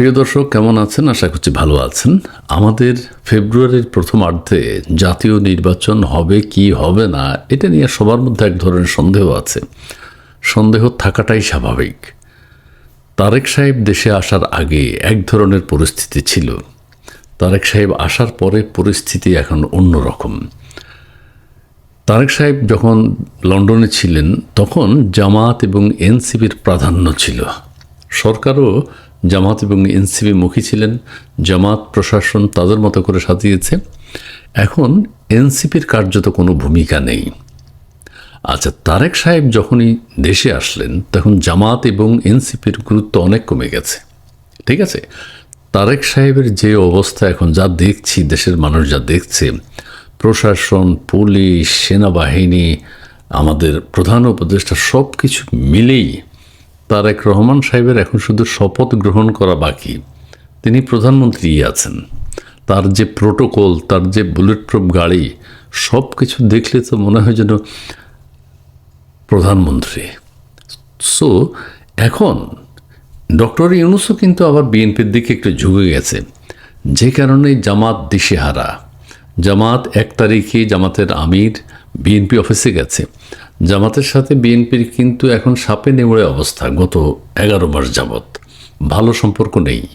প্রিয় দর্শক, কেমন আছেন? আশা করছি ভালো আছেন। আমাদের ফেব্রুয়ারির প্রথমার্ধে জাতীয় নির্বাচন হবে, কি হবে না, এটা নিয়ে সবার মধ্যে এক ধরনের সন্দেহ আছে। সন্দেহ থাকাটাই স্বাভাবিক। তারেক সাহেব দেশে আসার আগে এক ধরনের পরিস্থিতি ছিল। তারেক সাহেব আসার পরে পরিস্থিতি এখন অন্যরকম। তারেক সাহেব যখন লন্ডনে ছিলেন, তখন জামাত এবং এনসিপির প্রাধান্য ছিল। সরকারও জামাত এবং এনসিপি মুখী ছিলেন। জামাত প্রশাসন তাদের মতো করে সাজিয়েছে। এখন এনসিপির কার্যত কোনো ভূমিকা নেই। আচ্ছা তারেক সাহেব যখনই দেশে আসলেন, তখন জামাত এবং এনসিপির গুরুত্ব অনেক কমে গেছে। ঠিক আছে? তারেক সাহেবের যে অবস্থা এখন যা দেখছি, দেশের মানুষ যা দেখছে, প্রশাসন, পুলিশ, সেনাবাহিনী, আমাদের প্রধান উপদেষ্টা সব কিছু মিলেই তারেক রহমান সাহেবের এখন শুধু শপথ গ্রহণ করা বাকি। তিনি প্রধানমন্ত্রী আছেন। তার যে প্রোটোকল, তার যে বুলেট প্রুফ গাড়ি সব কিছু দেখলে তো মনে হয় যেন প্রধানমন্ত্রী। সো এখন ডক্টর ইউনুসও কিন্তু আবার বিএনপির দিকে একটু ঝুঁকে গেছে। যে কারণে জামাত দিশেহারা। জামাত এক তারিখে জামাতের আমির বিএনপি অফিসে গেছে। জামাতের সাথে বিএনপির কিন্তু এখন সাপে নেমড়ে অবস্থা গত এগারো মাস যাবৎ। ভালো সম্পর্ক নেই।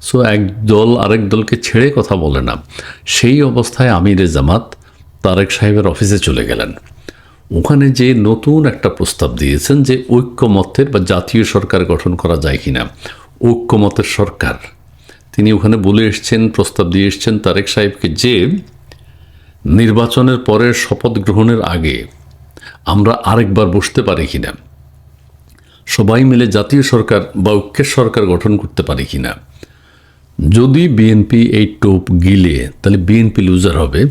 সো এক দল আরেক দলকে ছেড়ে কথা বলে না। সেই অবস্থায় আমিরে জামাত তারেক সাহেবের অফিসে চলে গেলেন। ওখানে যে নতুন একটা প্রস্তাব দিয়েছেন যে ঐক্যমত্যের বা জাতীয় সরকার গঠন করা যায় কি না ঐক্যমতের সরকার। তিনি ওখানে বলে এসছেন, প্রস্তাব দিয়ে এসছেন তারেক সাহেবকে যে নির্বাচনের পরে শপথ গ্রহণের আগে আমরা আরেকবার বসতে পারি কিনা? সবাই মিলে জাতীয় সরকার বা ঐক্যের সরকার গঠন করতে পারি কিনা? যদি বিএনপি এই টোপ গিলে, তাহলে বিএনপি লুজার হবে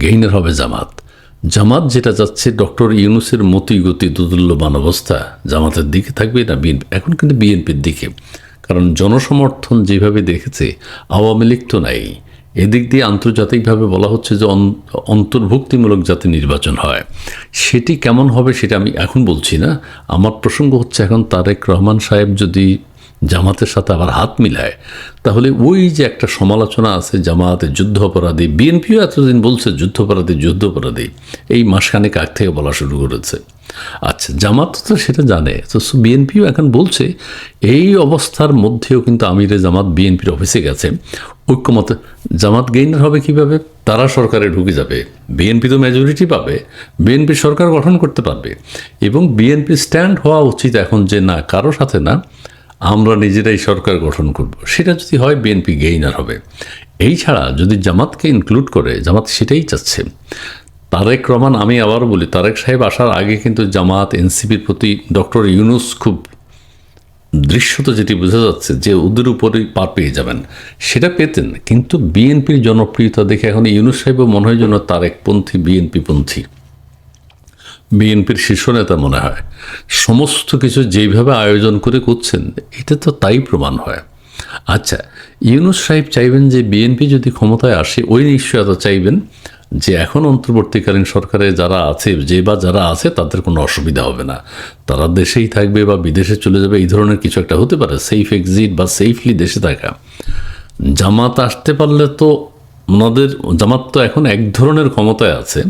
গেইনার হবে জামাত। জামাত যেটা যাচ্ছে ডক্টর ইউনুসের মতি গতি দুদুল্যমান অবস্থা, জামাতের দিকে থাকবে না বিএনপি এখন কিন্তু বিএনপির দিকে। কারণ জনসমর্থন যেভাবে দেখেছে, আওয়ামী লীগ তো নাই। এদিক দিয়ে আন্তর্জাতিকভাবে বলা হচ্ছে যে অন্তর্ভুক্তিমূলক যাতে নির্বাচন হয়। সেটি কেমন হবে সেটা আমি এখন বলছি না। আমার প্রসঙ্গ হচ্ছে এখন তারেক রহমান সাহেব যদি জামাতের সাথে আবার হাত মিলায়। তাহলে ওই যে একটা সমালোচনা আছে জামাতে যুদ্ধ অপরাধী বিএনপিও এতদিন বলছে যুদ্ধ অপরাধী যুদ্ধ অপরাধী এই মাসখানেক আগ থেকে বলা শুরু করেছে। আচ্ছা জামাত তো সেটা জানে তো বিএনপিও এখন বলছে, এই অবস্থার মধ্যেও কিন্তু আমিরে জামাত বিএনপির অফিসে গেছে। ঐক্যমত, জামাত গেইনার হবে কীভাবে? তারা সরকারে ঢুকে যাবে, বিএনপি তো মেজরিটি পাবে, বিএনপি সরকার গঠন করতে পারবে। এবং বিএনপি স্ট্যান্ড হওয়া উচিত এখন যে না, কারও সাথে না আমরা নিজেরাই সরকার গঠন করব। সেটা যদি হয় বিএনপি গেইনার হবে। এই ছাড়া যদি জামাতকে ইনক্লুড করে, জামাত সেটাই চাচ্ছে। তারেক রহমান, আমি আবার বলি, তারেক সাহেব আসার আগে কিন্তু জামাত এনসিপির প্রতি ডক্টর ইউনুস খুব দৃশ্যত যেটি বোঝা যাচ্ছে যে ওদের উপরেই পার পেয়ে যাবেন। সেটা পেতেন, কিন্তু বিএনপির জনপ্রিয়তা দেখে এখন ইউনুস সাহেবও মনে হয় যেন তারেকপন্থী বিএনপি পন্থী। বিএনপির শীর্ষ নেতা মনে হয়। সমস্ত কিছু যেইভাবে আয়োজন করে করছেন এটা তো তাই প্রমাণ হয়। আচ্ছা ইউনুস সাহেব চাইবেন যে বিএনপি যদি ক্ষমতায় আসে, ওই নিশ্চয়তা চাইবেন যে এখন অন্তর্বর্তীকালীন সরকারে যারা আছে, যে বা যারা আছে, তাদের কোনো অসুবিধা হবে না। তারা দেশেই থাকবে বা বিদেশে চলে যাবে, এই ধরনের কিছু একটা হতে পারে সেফ এক্সিট বা সেফলি দেশে থাকা। জামাত আসতে পারলে তো ওনাদের, জামাত তো এখন এক ধরনের ক্ষমতায় আছে।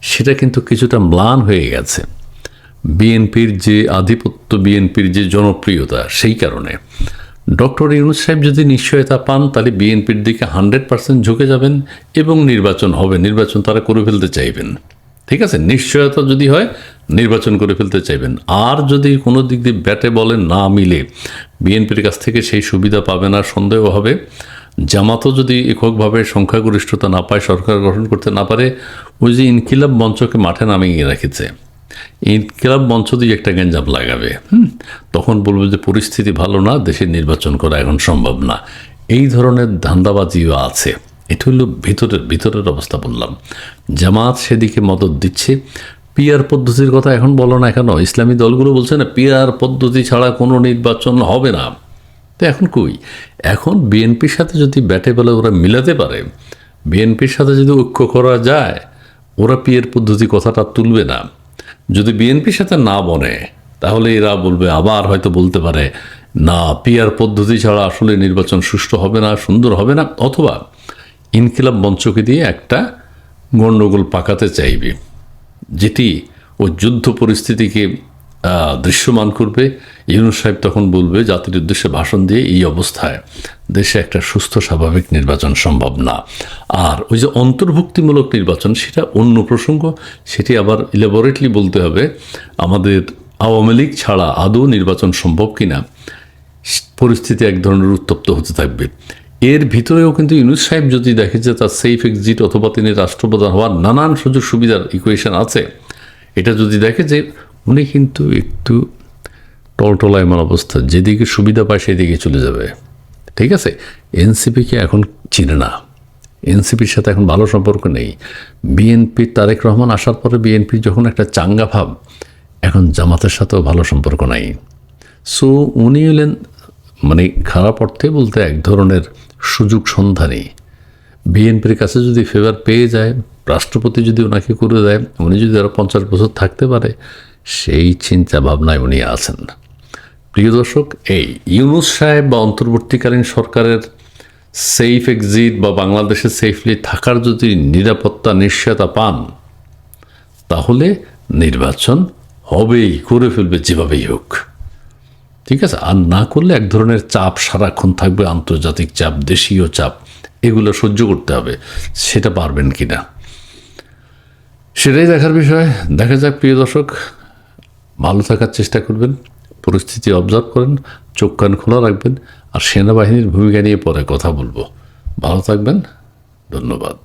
সেটা কিন্তু কিছুটা ম্লান হয়ে গেছে। বিএনপির যে আধিপত্য, বিএনপির যে জনপ্রিয়তা, সেই কারণে। ডক্টর ইউনুস সাহেব যদি নিশ্চয়তা পান, তাহলে বিএনপির দিকে হান্ড্রেড পার্সেন্ট ঝুঁকে যাবেন এবং নির্বাচন হবে। নির্বাচন তারা করে ফেলতে চাইবেন। ঠিক আছে? নিশ্চয়তা যদি হয়, নির্বাচন করে ফেলতে চাইবেন। আর যদি কোনো দিক দিয়ে ব্যাটে বলে না মিলে, বিএনপির কাছ থেকে সেই সুবিধা পাবে না, সন্দেহ হবে। জামাতও যদি এককভাবে সংখ্যাগরিষ্ঠতা না পায়, সরকার গঠন করতে না পারে, ওই যে ইনকিলাব মঞ্চকে মাঠে নামিয়ে রেখেছে। ইনকিলাব মঞ্চ দিয়ে একটা গ্যাঞ্জাম লাগাবে। তখন বলবে যে পরিস্থিতি ভালো না, দেশের নির্বাচন করা এখন সম্ভব না। এই ধরনের ধান্দাবাজিও আছে। এটা হলো ভিতরের ভিতরের অবস্থা বললাম। জামাত সেদিকে মদত দিচ্ছে। পিয়ার পদ্ধতির কথা এখন বলো না কেন? ইসলামী দলগুলো বলছে না পিয়ার পদ্ধতি ছাড়া কোনো নির্বাচন হবে না। তো এখন কই? এখন বিএনপির সাথে যদি ব্যাটে বলে ওরা মিলাতে পারে, বিএনপির সাথে যদি ঐক্য করা যায়, ওরা পিয়ের পদ্ধতি কথাটা তুলবে না। যদি বিএনপির সাথে না বনে, তাহলে এরা বলবে, আবার হয়তো বলতে পারে, না, পিয়ার পদ্ধতি ছাড়া আসলে নির্বাচন সুষ্ঠু হবে না, সুন্দর হবে না। অথবা ইনকিলাব মঞ্চকে দিয়ে একটা গণ্ডগোল পাকাতে চাইবে, যেটি ও যুদ্ধ পরিস্থিতিকে দৃশ্যমান করবে। ইউনুস সাহেব তখন বলবে, জাতির উদ্দেশ্যে ভাষণ দিয়ে এই অবস্থায় দেশে একটা সুস্থ, স্বাভাবিক নির্বাচন সম্ভব না। আর ওই যে অন্তর্ভুক্তিমূলক নির্বাচন, সেটা অন্য প্রসঙ্গ। সেটি আবার ইলেবরেটলি বলতে হবে, আমাদের আওয়ামী লীগ ছাড়া আদৌ নির্বাচন সম্ভব কিনা? পরিস্থিতি এক ধরনের উত্তপ্ত হতে থাকবে। এর ভিতরেও কিন্তু ইউনুস সাহেব যদি দেখে যে তার সেফ এক্সিট অথবা তিনি রাষ্ট্রপ্রধান হওয়ার নানান সুযোগ সুবিধার ইকুয়েশন আছে, এটা যদি দেখে যে উনি কিন্তু একটু টলটলায়মান অবস্থা যেদিকে সুবিধা পায় সেদিকে চলে যাবে। ঠিক আছে? এনসিপিকে এখন চিনে না। এনসিপির সাথে এখন ভালো সম্পর্ক নেই। বিএনপি তারেক রহমান আসার পরে বিএনপি যখন একটা চাঙ্গা ভাব, এখন জামাতের সাথেও ভালো সম্পর্ক নাই। সো উনি হলেন মানে খারাপ অর্থে বলতে এক ধরনের সুযোগ সন্ধানী। বিএনপির কাছে যদি ফেভার পেয়ে যায়, রাষ্ট্রপতি যদি ওনাকে করে দেয়, উনি যদি আরও পঞ্চাশ বছর থাকতে পারে সেই চিন্তা ভাবনায় উনি আছেন। প্রিয় দর্শক, এই ইউনুস সাহেব বা অন্তর্বর্তীকালীন সরকারের সেফ এক্সিট বা বাংলাদেশে সেফলি থাকার যদি নিরাপত্তা নিশ্চয়তা পান, তাহলে নির্বাচন হবেই, করে ফেলবে যেভাবেই হোক। ঠিক আছে, আর না করলে এক ধরনের চাপ সারাক্ষণ থাকবে, আন্তর্জাতিক চাপ, দেশীয় চাপ, এগুলো সহ্য করতে হবে, সেটা পারবেন কি না সেটাই দেখার বিষয়। দেখা যাক, প্রিয় দর্শক ভালো থাকার চেষ্টা করবেন, পরিস্থিতি অবজার্ভ করেন, চোখ কান খোলা রাখবেন, আর সেনাবাহিনীর ভূমিকা নিয়ে পরে কথা বলব। ভালো থাকবেন, ধন্যবাদ।